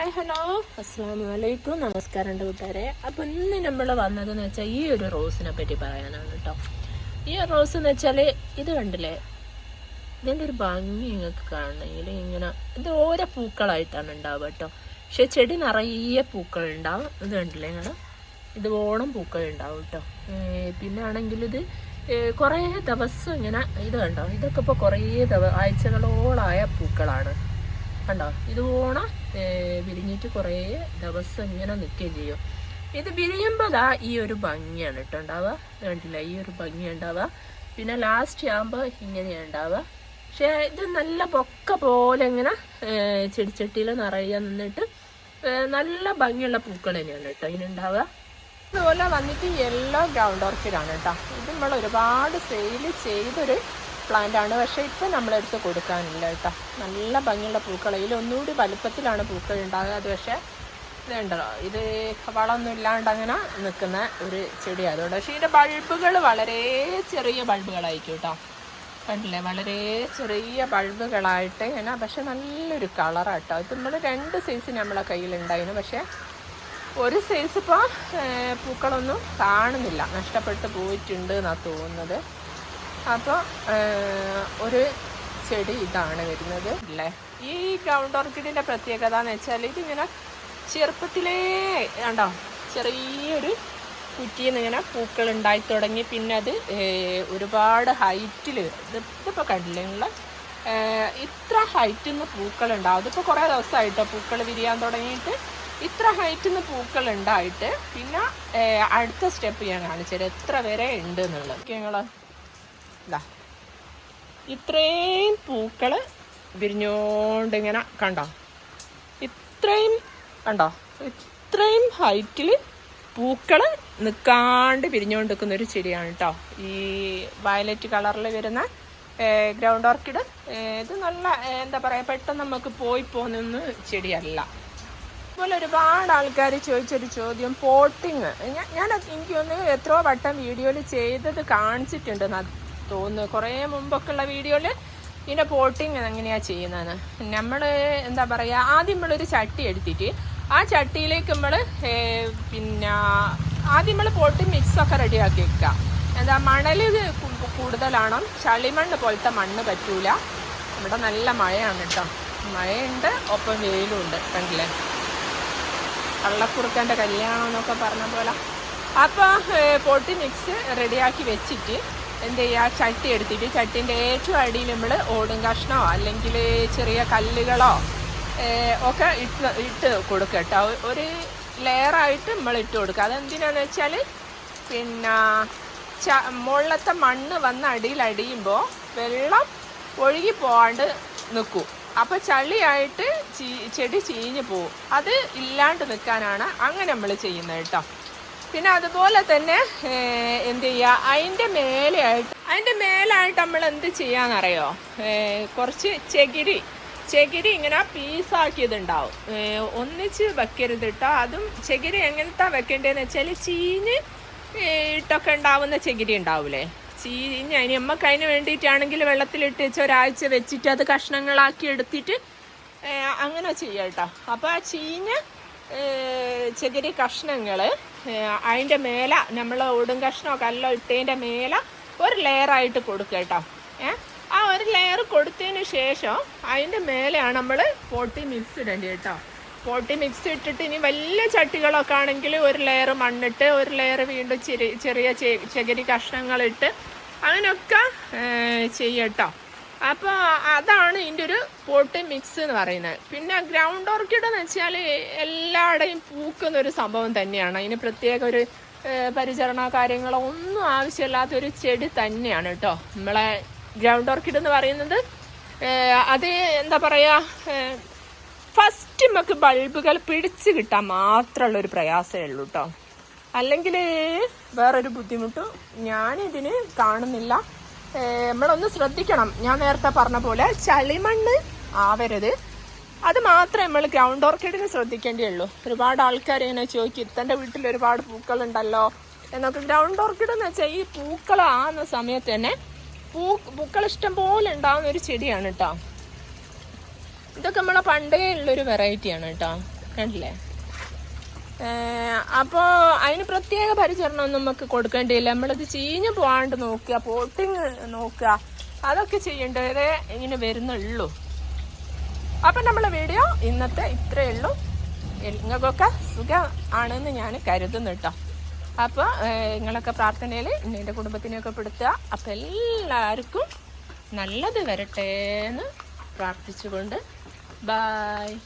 Hi hello അസ്സാം വലൈക്കും നമസ്കാരം ഉണ്ട് കൂട്ടുകാരെ. അപ്പോൾ ഇന്ന് നമ്മൾ വന്നതെന്ന് വെച്ചാൽ ഈ ഒരു റോസിനെ പറ്റി പറയാനാണ് കേട്ടോ ഈ റോസ് എന്ന് വെച്ചാൽ ഇത് കണ്ടില്ലേ? ഇതിന്റെ ഒരു ഭംഗി നിങ്ങൾക്ക് കാണണമെങ്കിൽ ഇങ്ങനെ ഇത് ഓരോ പൂക്കളായിട്ടാണ് ഉണ്ടാവുക കേട്ടോ പക്ഷെ ചെടി നിറയെ പൂക്കൾ ഉണ്ടാവും. ഇത് കണ്ടില്ലേ ഇങ്ങനെ? ഇത് ഓണം പൂക്കൾ ഉണ്ടാവും കേട്ടോ പിന്നെ ആണെങ്കിൽ ഇത് കുറേ ദിവസം ഇങ്ങനെ ഇത് കണ്ടോ? ഇതൊക്കെ ഇപ്പോൾ കുറേ ദിവ ആഴ്ചകളോളായ പൂക്കളാണ്. കണ്ടോ? ഇത് ഓണം വിരിഞ്ഞിട്ട് കുറേ ദിവസം ഇങ്ങനെ നിൽക്കുകയും ചെയ്യും. ഇത് വിരിയുമ്പോൾ ദാ ഈ ഒരു ഭംഗിയാണ് കേട്ടോ ഉണ്ടാവുക. കണ്ടില്ല? ഈ ഒരു ഭംഗി ഉണ്ടാവുക. പിന്നെ ലാസ്റ്റ് ആകുമ്പോൾ ഇങ്ങനെയാണ് ഉണ്ടാവുക. പക്ഷേ ഇത് നല്ല പൊക്ക പോലെ ഇങ്ങനെ ചെടിച്ചട്ടിയിൽ നിറയെ നിന്നിട്ട് നല്ല ഭംഗിയുള്ള പൂക്കൾ തന്നെയാണ് കേട്ടോ ഇതിനുണ്ടാവുക അതുപോലെ വന്നിട്ട് യെല്ലോ ഗ്രൗണ്ട് ഓർക്കിഡാണ് കേട്ടോ ഇത് നമ്മൾ ഒരുപാട് സെയിൽ ചെയ്തൊരു പ്ലാന്റ് ആണ്. പക്ഷേ ഇപ്പം നമ്മളെടുത്ത് കൊടുക്കാനില്ല കേട്ടോ. നല്ല ഭംഗിയുള്ള പൂക്കൾ ഇതിൽ ഒന്നുകൂടി വലുപ്പത്തിലാണ് പൂക്കൾ ഉണ്ടാകുക. അത് പക്ഷേ ഇതുണ്ടല്ലോ ഇത് വളമൊന്നും ഇല്ലാണ്ട് അങ്ങനെ നിൽക്കുന്ന ഒരു ചെടി അതുകൊണ്ട് പക്ഷേ ഇതിന്റെ ബൾബുകൾ വളരെ ചെറിയ ബൾബുകളായിരിക്കും കേട്ടോ. കണ്ടില്ലേ? വളരെ ചെറിയ ബൾബുകളായിട്ട് ഇങ്ങനെ പക്ഷെ നല്ലൊരു കളറാട്ടോ ഇത് നമ്മൾ രണ്ട് സൈസ് നമ്മളെ കയ്യിലുണ്ടായിരുന്നു. പക്ഷേ ഒരു സൈസ് ഇപ്പോൾ പൂക്കളൊന്നും കാണുന്നില്ല. നഷ്ടപ്പെട്ട് പോയിട്ടുണ്ട് എന്നാണ് തോന്നുന്നത്. അപ്പോൾ ഒരു ചെടി ഇതാണ് വരുന്നത്. അല്ലേ ഈ ഗ്രൗണ്ട് ഓർക്കിഡിന്റെ പ്രത്യേകത എന്ന് വെച്ചാൽ ഇതിങ്ങനെ ചെറുപ്പത്തിലേ കണ്ടോ? ചെറിയൊരു കുറ്റിയിൽ നിന്ന് ഇങ്ങനെ പൂക്കൾ ഉണ്ടായി തുടങ്ങി. പിന്നെ അത് ഒരുപാട് ഹൈറ്റിൽ ഇത് ഇതിപ്പോൾ കണ്ടില്ലേ നിങ്ങൾ ഇത്ര ഹൈറ്റിൽ നിന്ന് പൂക്കൾ ഉണ്ടാവും. അതിപ്പോൾ കുറേ ദിവസമായിട്ടോ പൂക്കൾ വിരിയാൻ തുടങ്ങിയിട്ട്. ഇത്ര ഹൈറ്റിൽ നിന്ന് പൂക്കൾ ഉണ്ടായിട്ട് പിന്നെ അടുത്ത സ്റ്റെപ്പ് ഞാൻ കാണിച്ചത് എത്ര വരെ ഉണ്ട് എന്നുള്ളത്. നിങ്ങൾ ഇതാ ഇത്രയും പൂക്കൾ വിരിഞ്ഞോണ്ട് ഇങ്ങനെ കണ്ടോ? ഇത്രയും കണ്ടോ? ഇത്രയും ഹൈറ്റിൽ പൂക്കൾ നിൽക്കാണ്ട് വിരിഞ്ഞുകൊണ്ട് നിൽക്കുന്ന ഒരു ചെടിയാണ് കേട്ടോ ഈ വയലറ്റ് കളറിൽ വരുന്ന ഗ്രൗണ്ട് ഓർക്കിഡ് ഇത് നല്ല എന്താ പറയുക പെട്ടെന്ന് നമുക്ക് പോയി പോകുന്ന ചെടിയല്ല. അതുപോലെ ഒരുപാട് ആൾക്കാർ ചോദിച്ചൊരു ചോദ്യം പോട്ടിങ്. ഞാൻ ഞാൻ എനിക്ക് ഒന്ന് എത്രയോ വട്ടം വീഡിയോയിൽ ചെയ്തത് കാണിച്ചിട്ടുണ്ട്. തോന്നുന്നു. കുറേ മുമ്പൊക്കെ ഉള്ള വീഡിയോയിൽ ഇതിന്റെ പോട്ടിങ് എങ്ങനെയാണ് ചെയ്യുന്നതെന്ന്. നമ്മൾ എന്താ പറയുക ആദ്യം നമ്മളൊരു ചട്ടി എടുത്തിട്ട് ആ ചട്ടിയിലേക്ക് നമ്മൾ പിന്നെ ആദ്യം നമ്മൾ പോട്ടിങ് മിക്സൊക്കെ റെഡിയാക്കി വെക്കുക എന്താ മണൽ കൂടുതലാണോ? ചളിമണ്ണ് പോലത്തെ മണ്ണ് പറ്റൂല. ഇവിടെ നല്ല മഴയാണ് കേട്ടോ മഴയുണ്ട് ഒപ്പം വെയിലും ഉണ്ട് കണ്ടില്ലേ? കള്ളക്കുറുക്കന്റെ കല്യാണം എന്നൊക്കെ പറഞ്ഞ പോലെ. അപ്പോൾ പൊട്ടി മിക്സ് റെഡിയാക്കി വെച്ചിട്ട് എന്ത് ചെയ്യുക? ചട്ടി എടുത്തിട്ട് ചട്ടീന്റെ ഏറ്റവും അടിയിൽ നമ്മൾ ഓടും കഷ്ണോ അല്ലെങ്കിൽ ചെറിയ കല്ലുകളോ ഒക്കെ ഇട്ട് ഇട്ട് കൊടുക്കുക കേട്ടോ. ഒരു ലെയറായിട്ട് നമ്മൾ ഇട്ട് കൊടുക്കുക. അതെന്തിനാന്ന് വെച്ചാൽ പിന്നെ ച മുകളിലത്തെ മണ്ണ് വന്ന് അടിയിൽ അടിയുമ്പോൾ വെള്ളം ഒഴുകി പോകാണ്ട് നിൽക്കും. അപ്പോൾ ചളിയായിട്ട് ചെടി ചീഞ്ഞ് പോവും. അത് ഇല്ലാണ്ട് നിൽക്കാനാണ് അങ്ങനെ നമ്മൾ ചെയ്യുന്നത് കേട്ടോ. പിന്നെ അതുപോലെ തന്നെ എന്ത് ചെയ്യുക അതിന്റെ മേലെയായിട്ട് അതിന്റെ മേലായിട്ട് നമ്മൾ എന്ത് ചെയ്യാന്നറിയോ? കുറച്ച് ചകിരി ചകിരി ഇങ്ങനെ പീസാക്കിയതുണ്ടാവും. ഒന്നിച്ച് വെക്കരുത് കേട്ടോ അതും ചകിരി എങ്ങനത്തെ വെക്കേണ്ടതെന്ന് വെച്ചാൽ ചീഞ്ഞ് ഇട്ടൊക്കെ ഉണ്ടാവുന്ന ചകിരി ഉണ്ടാവൂലേ? ചീഞ്ഞ് അതിന് നമുക്ക് അതിന് വേണ്ടിയിട്ടാണെങ്കിൽ വെള്ളത്തിലിട്ട് വെച്ച് ഒരാഴ്ച വെച്ചിട്ട് അത് കഷ്ണങ്ങളാക്കി എടുത്തിട്ട് അങ്ങനെ ചെയ്യാം കേട്ടോ. അപ്പോൾ ആ ചീഞ്ഞ ചകിരി കഷ്ണങ്ങൾ അതിന്റെ മേലെ നമ്മൾ ഒടും കഷ്ണമോ കല്ലോ ഇട്ടതിന്റെ മേലെ ഒരു ലെയറായിട്ട് കൊടുക്കുക കേട്ടോ. ഏ ആ ഒരു ലെയർ കൊടുത്തതിന് ശേഷം അതിന്റെ മേലെയാണ് നമ്മൾ പോട്ടി മിക്സ് ഇടേണ്ടത് കേട്ടോ. പോട്ടി മിക്സ് ഇട്ടിട്ട് ഇനി വലിയ ചട്ടികളൊക്കെ ആണെങ്കിൽ ഒരു ലെയർ മണ്ണിട്ട് ഒരു ലെയർ വീണ്ടും ചെറിയ ചെറിയ ചകിരി കഷ്ണങ്ങളിട്ട് അങ്ങനെയൊക്കെ ചെയ്യട്ടോ അപ്പോൾ അതാണ് ഇതിന്റെ ഒരു പോട്ടി മിക്സ് എന്ന് പറയുന്നത്. പിന്നെ ഗ്രൗണ്ട് ഓർക്കിഡ് എന്ന് വെച്ചാൽ എല്ലായിടെയും പൂക്കുന്ന ഒരു സംഭവം തന്നെയാണ്. അതിന് പ്രത്യേക ഒരു പരിചരണ കാര്യങ്ങളോ ഒന്നും ആവശ്യമില്ലാത്ത ഒരു ചെടി തന്നെയാണ് കേട്ടോ. നമ്മളെ ഗ്രൗണ്ട് ഓർക്കിഡ് എന്ന് പറയുന്നത് അത് എന്താ പറയുക ഫസ്റ്റ് നമുക്ക് ബൾബുകൾ പിടിച്ച് കിട്ടാൻ മാത്രമുള്ള ഒരു പ്രയാസമേ ഉള്ളൂ കേട്ടോ. അല്ലെങ്കിൽ വേറൊരു ബുദ്ധിമുട്ടും ഞാനിതിന് കാണുന്നില്ല. നമ്മളൊന്ന് ശ്രദ്ധിക്കണം. ഞാൻ നേരത്തെ പറഞ്ഞ പോലെ ചളിമണ്ണ് ആവരുത്. അത് മാത്രമേ നമ്മൾ ഗ്രൗണ്ട് ഓർക്കിഡിന് ശ്രദ്ധിക്കേണ്ടിയുള്ളൂ. ഒരുപാട് ആൾക്കാർ ഇങ്ങനെ ചോദിക്കും ഇത്തന്റെ വീട്ടിൽ ഒരുപാട് പൂക്കളുണ്ടല്ലോ? എന്നൊക്കെ. ഗ്രൗണ്ട് ഓർക്കിഡ് എന്ന് വെച്ചാൽ ഈ പൂക്കളാകുന്ന സമയത്ത് തന്നെ പൂ പൂക്കൾ ഇഷ്ടം പോലെ ഉണ്ടാകുന്ന ഒരു ചെടിയാണ് കേട്ടോ ഇതൊക്കെ നമ്മളെ പണ്ടേ ഉള്ളൊരു വെറൈറ്റിയാണ് കേട്ടോ കണ്ടില്ലേ? അപ്പോൾ അതിന് പ്രത്യേക പരിചരണം നമുക്ക് കൊടുക്കേണ്ടിയില്ല. നമ്മളിത് ചീഞ്ഞ് പോകാണ്ട് നോക്കുക പോട്ടിങ് നോക്കുക. അതൊക്കെ ചെയ്യേണ്ടവരെ ഇങ്ങനെ വരുന്നുള്ളൂ. അപ്പം നമ്മളെ വീഡിയോ ഇന്നത്തെ ഇത്രയേ ഉള്ളൂ. നിങ്ങൾക്കൊക്കെ സുഖമാണെന്ന് ഞാൻ കരുതുന്നു കേട്ടോ. അപ്പോൾ നിങ്ങളൊക്കെ പ്രാർത്ഥനയിൽ എന്റെ കുടുംബത്തിനെയൊക്കെ പെടുത്തുക. അപ്പം എല്ലാവർക്കും നല്ലത് വരട്ടെ എന്ന് പ്രാർത്ഥിച്ചുകൊണ്ട്. ബായ്